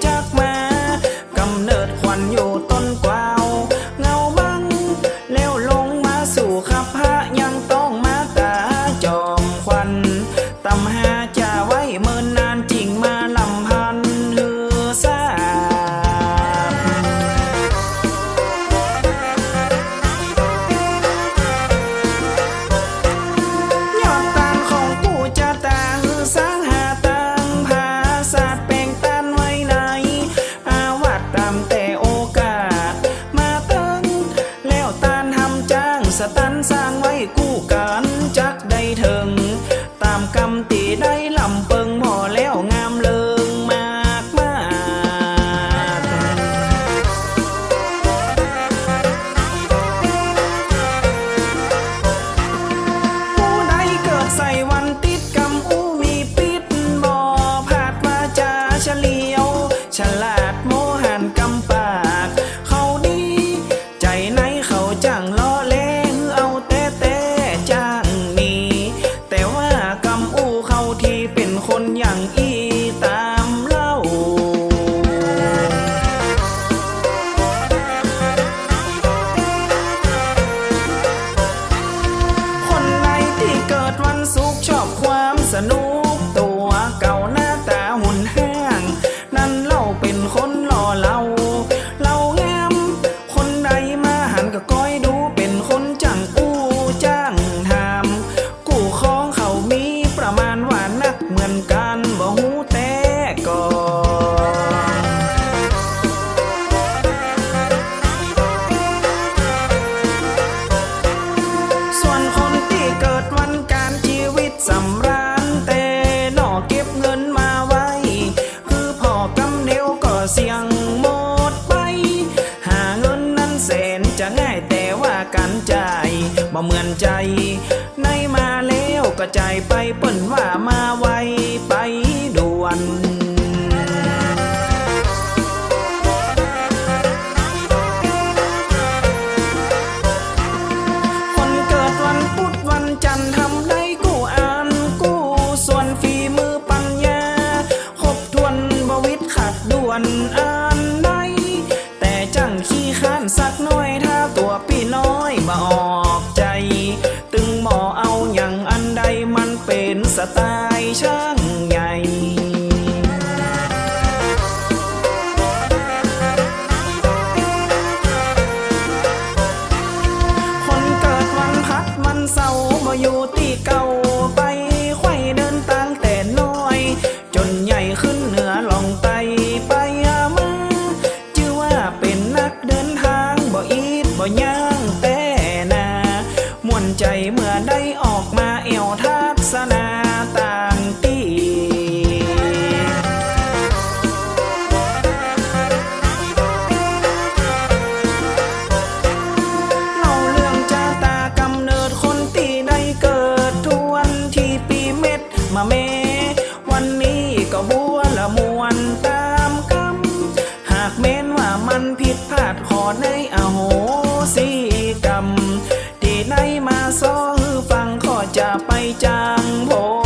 chắc เสียงหมดไป หาเงินนั้นแสนจะง่ายแต่ว่ากันใจบ่เหมือนใจ ในมาแล้วก็ใจไปเปิ้นว่ามาไวไปด่วน ช่างใหญ่ คนเกิดวันพัดมันเศร้มาอยู่ที่เก่าไปไขว้เดินตั้งแต่น้อย จนใหญ่ขึ้นเหนือลงไตไปมจื่อว่าเป็นนักเดินทางบ่อีดบ่ยางแต่นามวนใจเมื่อได้ออกมาเอวทัศนาตาาเม วันนี้ก็บัวละมวนตามคำหากเม้นว่ามันผิดพลาดขอในอโหสิกรรม ที่ไหนมาซ้อฟังขอจะไปจางผม